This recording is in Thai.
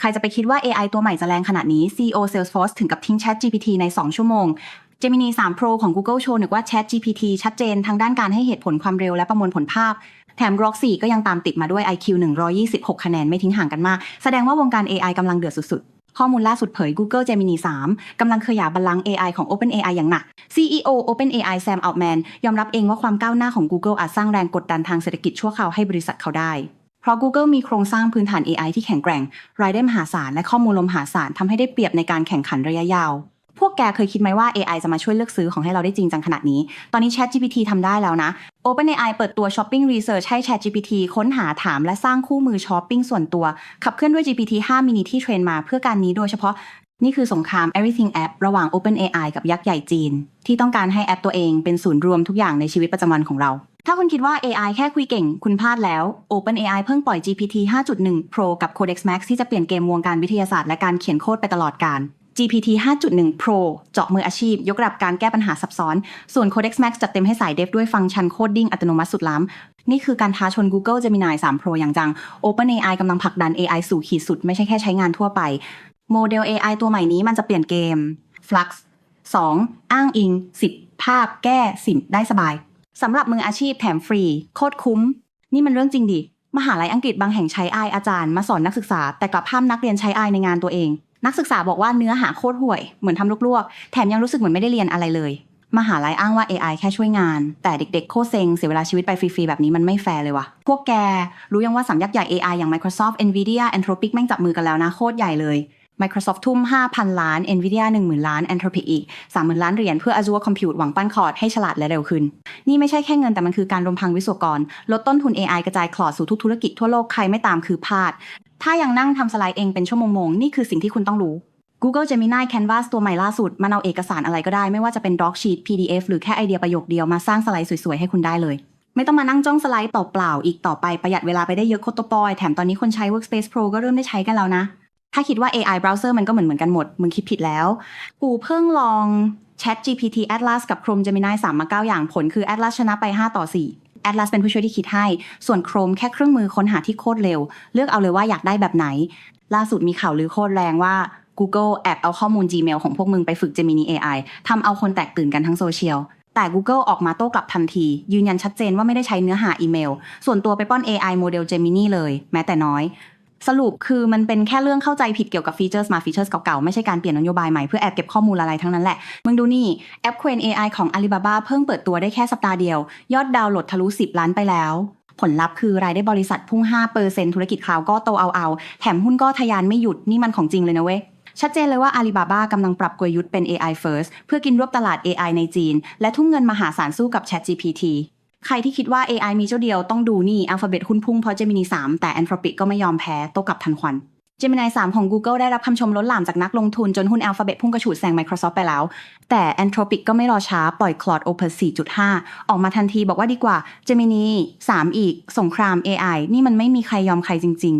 ใครจะไปคิดว่า AI ตัวใหม่จะแรงขนาดนี้ CEO Salesforce ถึงกับทิ้ง Chat GPT ใน 2 ชั่วโมง Gemini 3 Pro ของ Google โชว์หนึ่งว่า Chat GPT ชัดเจนทางด้านการให้เหตุผลความเร็วและประมวลผลภาพ แถม Grok 4 ก็ยังตามติดมาด้วย IQ 126 คะแนนไม่ทิ้งห่างกันมาก แสดงว่าวงการ AI กำลังเดือดสุดๆข้อมูลล่าสุดเผย Google Gemini 3 กำลังขยายบัลลังก์ AI ของ OpenAI อย่างหนัก CEO OpenAI Sam Altman ยอมรับเองว่าความก้าวหน้าของ Google อาจสร้างแรงกดดันทางเศรษฐกิจชั่วคราวให้บริษัทเขาได้ เพราะ Google มีโครงสร้างพื้นฐาน AI ที่แข็งแกร่ง รายได้มหาศาลและข้อมูลลมหาศาลทำให้ได้เปรียบในการแข่งขันระยะยาว พวกแกเคยคิดไหมว่า AI จะมาช่วยเลือกซื้อของให้เราได้จริงจังขนาดนี้ ตอนนี้ ChatGPT ทำได้แล้วนะ OpenAI เปิดตัว Shopping Research ให้ ChatGPT ค้นหาถามและสร้างคู่มือช้อปปิ้งส่วนตัว ขับเคลื่อนด้วย GPT 5 mini ที่เทรนมาเพื่อการนี้โดยเฉพาะนี่คือสงคราม Everything App ระหว่าง OpenAI กับยักษ์ใหญ่จีน ที่ต้องการให้แอปตัวเองเป็นศูนย์รวมทุกอย่างในชีวิตประจำวันของเรา ถ้าคุณคิดว่า AI แค่คุยเก่ง คุณพลาดแล้ว OpenAI เพิ่งปล่อย GPT 5.1 Pro กับ Codex Max ที่จะเปลี่ยนเกมวงการวิทยาศาสตร์และการเขียนโค้ดไปตลอดกาล GPT 5.1 Pro เจาะมืออาชีพ ยกระดับการแก้ปัญหาซับซ้อน ส่วน Codex Max จัดเต็มให้สายเดฟด้วยฟังก์ชันโคดดิ้งอัตโนมัติสุดล้ำ นี่คือการท้าชน Google Gemini 3 Pro อย่างจัง OpenAI กำลังผลักดัน AI สู่ขีดสุด ไม่ใช่แค่ใช้งานทั่วไป โมเดล AI ตัวใหม่นี้มันจะเปลี่ยนเกม Flux 2. อ้างอิง 10 ภาพแก้สิบได้สบาย สำหรับมืออาชีพแถมฟรี โคตรคุ้ม นี่มันเรื่องจริงดิ มหาลัยอังกฤษบางแห่งใช้ AI อาจารย์มาสอนนักศึกษา แต่กลับห้ามนักเรียนใช้ AI ในงานตัวเอง นักศึกษาบอกว่าเนื้อหาโคตรห่วย เหมือนทำลวกๆ แถมยังรู้สึกเหมือนไม่ได้เรียนอะไรเลย มหาลัยอ้างว่า AI แค่ช่วยงาน แต่เด็กๆ โคตรเซ็งเสียเวลาชีวิตไปฟรีๆแบบนี้มันไม่แฟร์เลยวะพวกแกรู้ยังว่าสามยักษ์ใหญ่ AI อย่าง Microsoft Nvidia Anthropic แม่งจับมือกันแล้วนะโคตรใหญ่เลย Microsoft ทุ่ม 5,000 ล้าน Nvidia 10,000 ล้าน Anthropic อีก 30,000 ล้านเหรียญเพื่อ Azure Compute หวังปั้นคอร์ดให้ฉลาดและเร็วขึ้น นี่ไม่ใช่แค่เงินแต่มันคือการรวมพังวิศวกร ลดต้นทุน AI กระจายคลอดสู่ทุกธุรกิจทั่วโลกใครไม่ตามคือพลาด ถ้ายังนั่งทำสไลด์เองเป็นชั่วโมงๆ นี่คือสิ่งที่คุณต้องรู้ Google Gemini Canvas ตัวใหม่ล่าสุด มันเอาเอกสารอะไรก็ได้ ไม่ว่าจะเป็น Doc Sheet PDF หรือแค่ไอเดียประโยคเดียวมาสร้างสไลด์สวยๆให้คุณได้เลยไม่ต้องมานั่งจ้องสไลด์เปล่าๆอีกต่อไปประหยัดเวลาไปได้เยอะโคตรปอย แถมตอนนี้คนใช้ Workspace Pro ก็เริ่มได้ใช้กันแล้วนะ ถ้าคิดว่า AI browser มันก็เหมือนเหมือนกันหมด มึงคิดผิดแล้ว กูเพิ่งลอง Chat GPT Atlas กับ Chrome Gemini 3 มา 9 อย่างผลคือ Atlas ชนะไป 5 ต่อ 4 Atlas เป็นผู้ช่วยที่คิดให้ ส่วน Chrome แค่เครื่องมือค้นหาที่โคตรเร็ว เลือกเอาเลยว่าอยากได้แบบไหน ล่าสุดมีข่าวลือโคตรแรงว่า Google แอบเอาข้อมูล Gmail ของพวกมึงไปฝึก Gemini AI ทำเอาคนแตกตื่นกันทั้งโซเชียลแต่ Google ออกมาโต้กลับทันที ยืนยันชัดเจนว่าไม่ได้ใช้เนื้อหาอีเมล ส่วนตัวไปป้อน AI โมเดล Gemini เลย แม้แต่น้อย สรุปคือมันเป็นแค่เรื่องเข้าใจผิดเกี่ยวกับฟีเจอร์สมาฟีเจอร์เก่าๆ ไม่ใช่การเปลี่ยนนโยบายใหม่เพื่อแอบเก็บข้อมูลอะไรทั้งนั้นแหละ มึงดูนี่ แอป Quen AI ของ Alibaba เพิ่งเปิดตัวได้แค่สัปดาห์เดียว ยอดดาวน์โหลดทะลุ 10 ล้านไปแล้ว ผลลัพธ์คือรายได้บริษัทพุ่ง 5%ธุรกิจคลาวก็โตเอาเอาๆแถมหุ้นก็ทะยานไม่หยุดนี่มันของจริงเลยนะเว้ยชัดเจนเลยว่า Alibaba กำลังปรับกลยุทธ์เป็น AI first เพื่อกินรวบตลาด AI ในจีน และทุ่มเงินมหาศาลสู้กับ ChatGPT ใครที่คิดว่า AI มีเจ้าเดียวต้องดูนี่ Alphabet หุ้นพุ่งเพราะ Gemini 3 แต่ Anthropic ก็ไม่ยอมแพ้โตกลับทันควัน Gemini 3 ของ Google ได้รับคำชมล้นหลามจากนักลงทุนจนหุ้น Alphabet พุ่งกระฉูดแซง Microsoft ไปแล้ว แต่ Anthropic ก็ไม่รอช้าปล่อย Claude Opus 4.5 ออกมาทันทีบอกว่าดีกว่า Gemini 3 อีก สงคราม AI นี่มันไม่มีใครยอมใครจริง